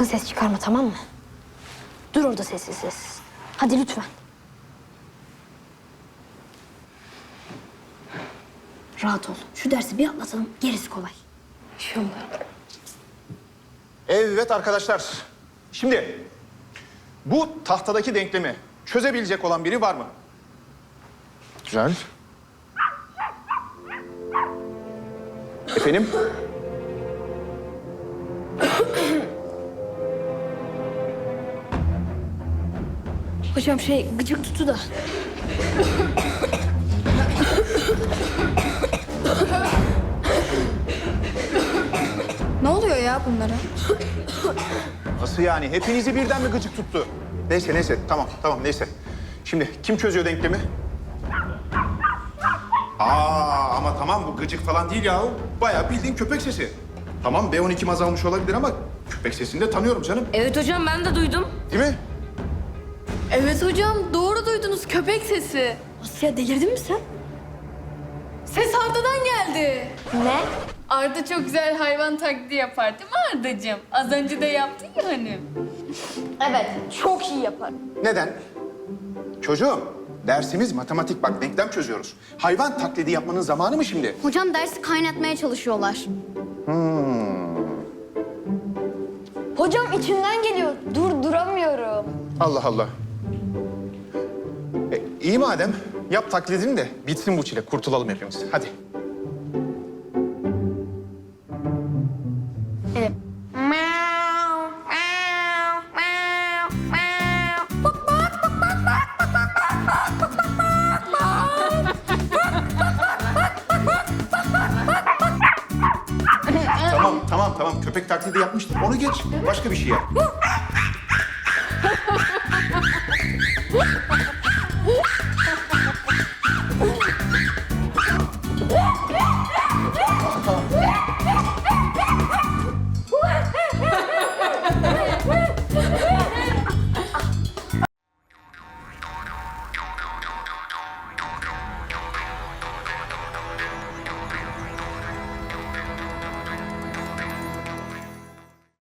Sakın ses çıkarma tamam mı? Dur orada sessiz sessiz. Hadi lütfen. Rahat ol. Şu dersi bir atlatalım. Gerisi kolay. İnşallah. Evet arkadaşlar. Şimdi bu tahtadaki denklemi çözebilecek olan biri var mı? Güzel. Efendim? Hocam şey gıcık tuttu da. Ne oluyor ya bunlara? Nasıl yani? Hepinizi birden mi gıcık tuttu? Neyse neyse tamam tamam neyse. Şimdi kim çözüyor denklemi? Aa ama tamam bu gıcık falan değil ya. Bayağı bildiğin köpek sesi. Tamam B12'm azalmış olabilir ama köpek sesini de tanıyorum canım. Evet hocam ben de duydum. Değil mi? Evet hocam doğru duydunuz köpek sesi. Asya delirdin mi sen? Ses Arda'dan geldi. Ne? Arda çok güzel hayvan taklidi yapar değil mi Arda'cığım? Az önce de yaptın ya hani. Evet. Çok iyi yapar. Neden? Çocuğum dersimiz matematik bak denklem çözüyoruz. Hayvan taklidi yapmanın zamanı mı şimdi? Hocam dersi kaynatmaya çalışıyorlar. Hocam içimden geliyor. Dur duramıyorum. Allah Allah. E, iyi madem yap taklidini de bitsin bu çile kurtulalım hepimiz. Hadi. Evet. Tamam tamam tamam köpek taklidi yapmıştım. Onu geç. Başka bir şey yap.